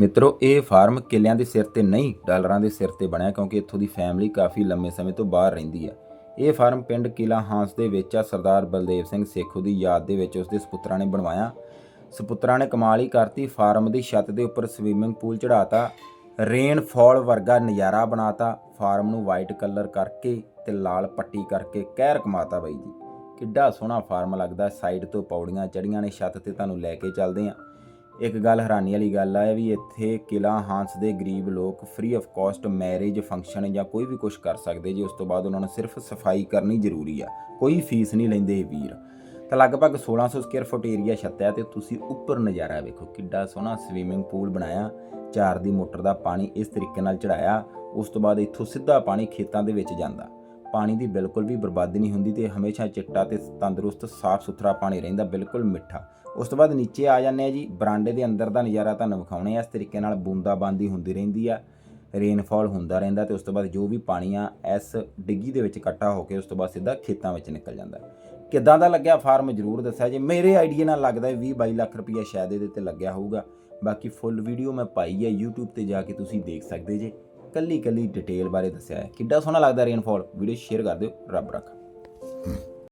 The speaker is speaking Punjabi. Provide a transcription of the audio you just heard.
ਮਿੱਤਰੋ, ਇਹ ਫਾਰਮ ਕਿੱਲਿਆਂ ਦੇ ਸਿਰ ਤੇ ਨਹੀਂ, ਡਾਲਰਾਂ ਦੇ ਸਿਰ ਤੇ ਬਣਿਆ ਕਿਉਂਕਿ ਇੱਥੋਂ ਦੀ ਫੈਮਿਲੀ ਕਾਫੀ ਲੰਮੇ ਸਮੇਂ ਤੋਂ ਬਾਹਰ ਰਹਿੰਦੀ ਹੈ। ਇਹ ਫਾਰਮ ਪਿੰਡ ਕਿਲਾ ਹਾਂਸ ਦੇ ਵਿੱਚ ਆ, ਸਰਦਾਰ ਬਲਦੇਵ ਸਿੰਘ ਸੇਖੂ ਦੀ ਯਾਦ ਦੇ ਵਿੱਚ ਉਸਦੇ ਸੁਪੁੱਤਰਾਂ ਨੇ ਬਣਵਾਇਆ। ਸੁਪੁੱਤਰਾਂ ਨੇ ਕਮਾਲ ਹੀ ਕਰਤੀ, ਫਾਰਮ ਦੀ ਛੱਤ ਦੇ ਉੱਪਰ ਸਵੀਮਿੰਗ ਪੂਲ ਚੜਾਤਾ ਰੇਨ ਫਾਲ ਵਰਗਾ ਨਜ਼ਾਰਾ ਬਣਾਤਾ, ਫਾਰਮ ਨੂੰ ਵਾਈਟ ਕਲਰ ਕਰਕੇ ਤੇ ਲਾਲ ਪੱਟੀ ਕਰਕੇ ਕਹਿਰ ਕਮਾਤਾ ਬਾਈ ਜੀ। ਕਿੱਡਾ ਸੋਹਣਾ ਫਾਰਮ ਲੱਗਦਾ ਸਾਈਡ ਤੋਂ ਪੌੜੀਆਂ ਚੜੀਆਂ ਨੇ, ਛੱਤ ਤੇ ਤੁਹਾਨੂੰ ਲੈ ਕੇ ਚੱਲਦੇ ਆਂ ਇੱਕ ਗੱਲ ਹੈਰਾਨੀ ਵਾਲੀ ਗੱਲ ਆ ਵੀ ਇੱਥੇ ਕਿਲਾ ਹਾਂਸ ਦੇ ਗਰੀਬ ਲੋਕ free of cost marriage function ਜਾਂ ਕੋਈ ਵੀ ਕੁਝ ਕਰ ਸਕਦੇ ਜੀ, ਉਸ ਤੋਂ ਬਾਅਦ ਉਹਨਾਂ ਨੂੰ ਸਿਰਫ ਸਫ਼ਾਈ ਕਰਨੀ ਜ਼ਰੂਰੀ ਆ, ਕੋਈ ਫੀਸ ਨਹੀਂ ਲੈਂਦੇ ਵੀਰ। ਤਾਂ ਲਗਭਗ 1600 ਸਕੁਅਰ ਫੁੱਟ ਏਰੀਆ ਛੱਤ ਹੈ ਤੇ ਤੁਸੀਂ ਉੱਪਰ ਨਜ਼ਾਰਾ ਵੇਖੋ, ਕਿੱਡਾ ਸੋਹਣਾ ਸਵੀਮਿੰਗ ਪੂਲ ਬਣਾਇਆ, ਚਾਰ ਦੀ ਮੋਟਰ ਦਾ ਪਾਣੀ ਇਸ ਤਰੀਕੇ ਨਾਲ ਚੜਾਇਆ ਉਸ ਤੋਂ ਬਾਅਦ ਇੱਥੋਂ ਸਿੱਧਾ ਪਾਣੀ ਖੇਤਾਂ ਦੇ ਵਿੱਚ ਜਾਂਦਾ। ਪਾਣੀ ਦੀ ਬਿਲਕੁਲ ਵੀ ਬਰਬਾਦੀ ਨਹੀਂ ਹੁੰਦੀ ਤੇ ਹਮੇਸ਼ਾ ਚਿੱਟਾ ਤੇ ਤੰਦਰੁਸਤ ਸਾਫ਼ ਸੁਥਰਾ ਪਾਣੀ ਰਹਿੰਦਾ ਬਿਲਕੁਲ ਮਿੱਠਾ। ਉਸ ਤੋਂ ਬਾਅਦ ਨੀਚੇ ਆ ਜਾਂਦੇ ਆ ਜੀ, ਬਰਾਂਡੇ ਦੇ ਅੰਦਰ ਦਾ ਨਜ਼ਾਰਾ ਤੁਹਾਨੂੰ ਵਿਖਾਉਣੇ ਆ ਇਸ ਤਰੀਕੇ ਨਾਲ ਬੂੰਦਾਬਾਂਦੀ ਹੁੰਦੀ ਰਹਿੰਦੀ ਆ ਰੇਨਫਾਲ ਹੁੰਦਾ ਰਹਿੰਦਾ ਤੇ ਉਸ ਤੋਂ ਬਾਅਦ ਜੋ ਵੀ ਪਾਣੀ ਆ ਇਸ ਡਿੱਗੀ ਦੇ ਵਿੱਚ ਇਕੱਠਾ ਹੋ ਕੇ ਉਸ ਤੋਂ ਬਾਅਦ ਸਿੱਧਾ ਖੇਤਾਂ ਵਿੱਚ ਨਿਕਲ ਜਾਂਦਾ। ਕਿੱਦਾਂ ਦਾ ਲੱਗਿਆ ਫਾਰਮ ਜਰੂਰ ਦੱਸਿਆ ਜੇ। ਮੇਰੇ ਆਈਡੀਆ ਨਾਲ ਲੱਗਦਾ 20 22 ਲੱਖ ਰੁਪਈਆ ਸ਼ਾਇਦ ਇਹਦੇ ਤੇ ਲੱਗਿਆ ਹੋਊਗਾ। ਬਾਕੀ ਫੁੱਲ ਵੀਡੀਓ ਮੈਂ ਪਾਈ ਹੈ YouTube ਤੇ ਜਾ ਕੇ ਤੁਸੀਂ ਦੇਖ ਸਕਦੇ ਜੇ। ਕੱਲੀ ਕੱਲੀ ਡਿਟੇਲ ਬਾਰੇ ਦੱਸਿਆ ਹੈ। ਕਿੱਡਾ ਸੋਹਣਾ ਲੱਗਦਾ ਰੇਨਫਾਲ ਵੀਡੀਓ ਸ਼ੇਅਰ ਕਰ ਦਿਓ। ਰੱਬ ਰੱਖਾ।